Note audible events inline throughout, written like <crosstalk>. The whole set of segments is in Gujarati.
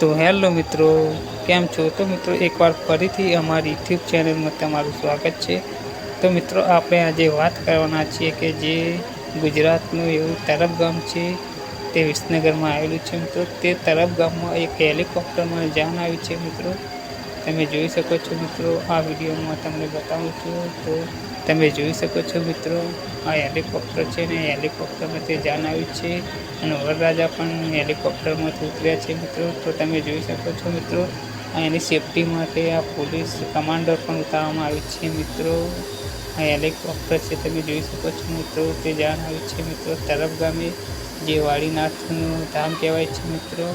તો હેલો મિત્રો, કેમ છો? તો મિત્રો, એકવાર ફરીથી અમારી યુટ્યુબ ચેનલમાં તમારું સ્વાગત છે. તો મિત્રો, આપણે આજે વાત કરવાના છીએ કે જે ગુજરાતનું એવું તરફ ગામ છે, તે વિસનગરમાં આવેલું છે મિત્રો. તે તરફ ગામમાં એક હેલિકોપ્ટરમાં જાન આવી છે મિત્રો. તમે જોઈ શકો છો મિત્રો, આ વિડીયોમાં તમને બતાવું છું તો તમે જોઈ શકો છો મિત્રો, આ હેલિકોપ્ટર છે ને હેલિકોપ્ટરમાં તે જાન આવી છે અને વરરાજા પણ હેલિકોપ્ટરમાંથી ઉતર્યા છે મિત્રો. તો તમે જોઈ શકો છો મિત્રો એની સેફટી માટે આ પોલીસ કમાન્ડર પણ ઉતારવામાં આવી છે મિત્રો. આ હેલિકોપ્ટર છે, તમે જોઈ શકો છો મિત્રો, તે જાન આવી છે મિત્રો. તરફ ગામે જે વાડીનાથનું ધામ કહેવાય છે મિત્રો.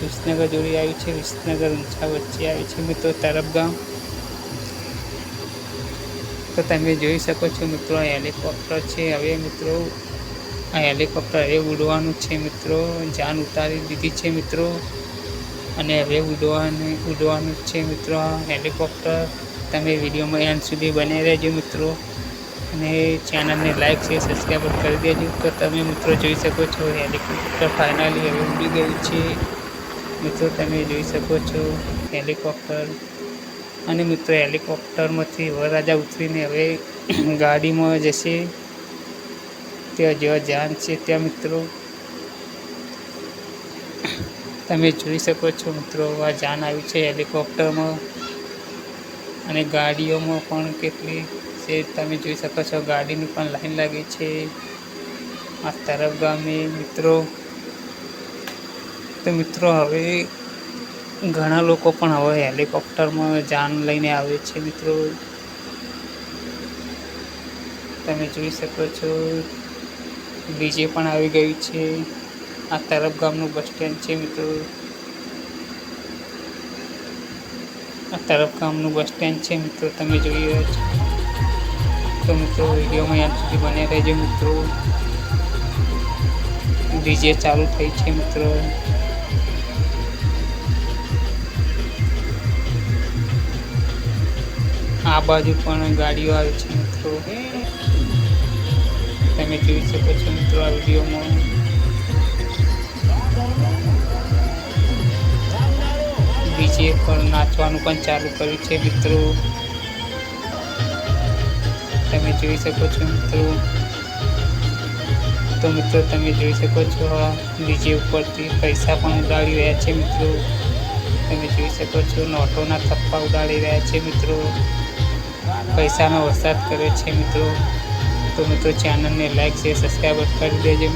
વિસનગર જોડી આવ્યું છે, વિસનગર ઊંચા વચ્ચે આવી છે. મિત્રો તરફ ગામ તો તમે જોઈ શકો છો, મિત્રો હેલિકોપ્ટર છે. હવે, મિત્રો, આ હેલિકોપ્ટર હવે ઉડવાનું છે, મિત્રો. જાન ઉતારી દીધી છે, મિત્રો. અને હવે ઉડવાનું ઉડવાનું છે, મિત્રો, આ હેલિકોપ્ટર. તમે વિડીયોમાં એન્ડ સુધી બની રહેજો, મિત્રો. અને ચેનલને લાઇક છે સબસ્ક્રાઈબ કરી દેજો. તો તમે, મિત્રો, જોઈ શકો છો, હેલિકોપ્ટર ફાઇનલી હવે ઉડી ગયું છે. મિત્રો, તમે જોઈ શકો છો હેલિકોપ્ટર. અને મિત્રો, હેલિકોપ્ટરમાંથી વરરાજા ઉતરીને હવે <clears throat> ગાડીમાં જશે. ત્યાં જ્યાં જાન છે ત્યાં, મિત્રો. તમે જોઈ શકો છો, મિત્રો, આ જાન આવી છે હેલિકોપ્ટરમાં. અને ગાડીઓમાં પણ કેટલી છે, તમે જોઈ શકો છો, ગાડીની પણ લાઈન લાગી છે. આ તરફ ગામે, મિત્રો. તો મિત્રો હવે ઘણા લોકો પણ હવે હેલિકોપ્ટરમાં જાન લઈને આવે છે મિત્રો. તમે જોઈ શકો છો, ડીજે પણ આવી ગયું છે. આ તરફ ગામનું બસ સ્ટેન્ડ છે મિત્રો. આ તરફ ગામનું બસ સ્ટેન્ડ છે મિત્રો, તમે જોઈ રહ્યા છો. તો મિત્રો, વિડીયોમાં યાદ સુધી બન્યા રહેજો મિત્રો. ડીજે ચાલુ થઈ છે મિત્રો. આ બાજુ પણ ગાડીઓ આવે છે મિત્રો. તમે જોઈ શકો છો મિત્રો આ વિડીયોમાં. બીજે પણ નાચવાનું પણ ચાલુ કર્યું છે મિત્રો. તમે જોઈ શકો છો મિત્રો. તો મિત્રો તમે જોઈ શકો છો બીજે ઉપરથી પૈસા પણ ઉડાડી રહ્યા છે મિત્રો. તમે જોઈ શકો છો નોટોના થપ્પા ઉડાડી રહ્યા છે મિત્રો. પૈસાનો વરસાદ કર્યો છે મિત્રો. તો મિત્રો ચેનલને લાઈક છે સબસ્ક્રાઈબ કરી દેજો.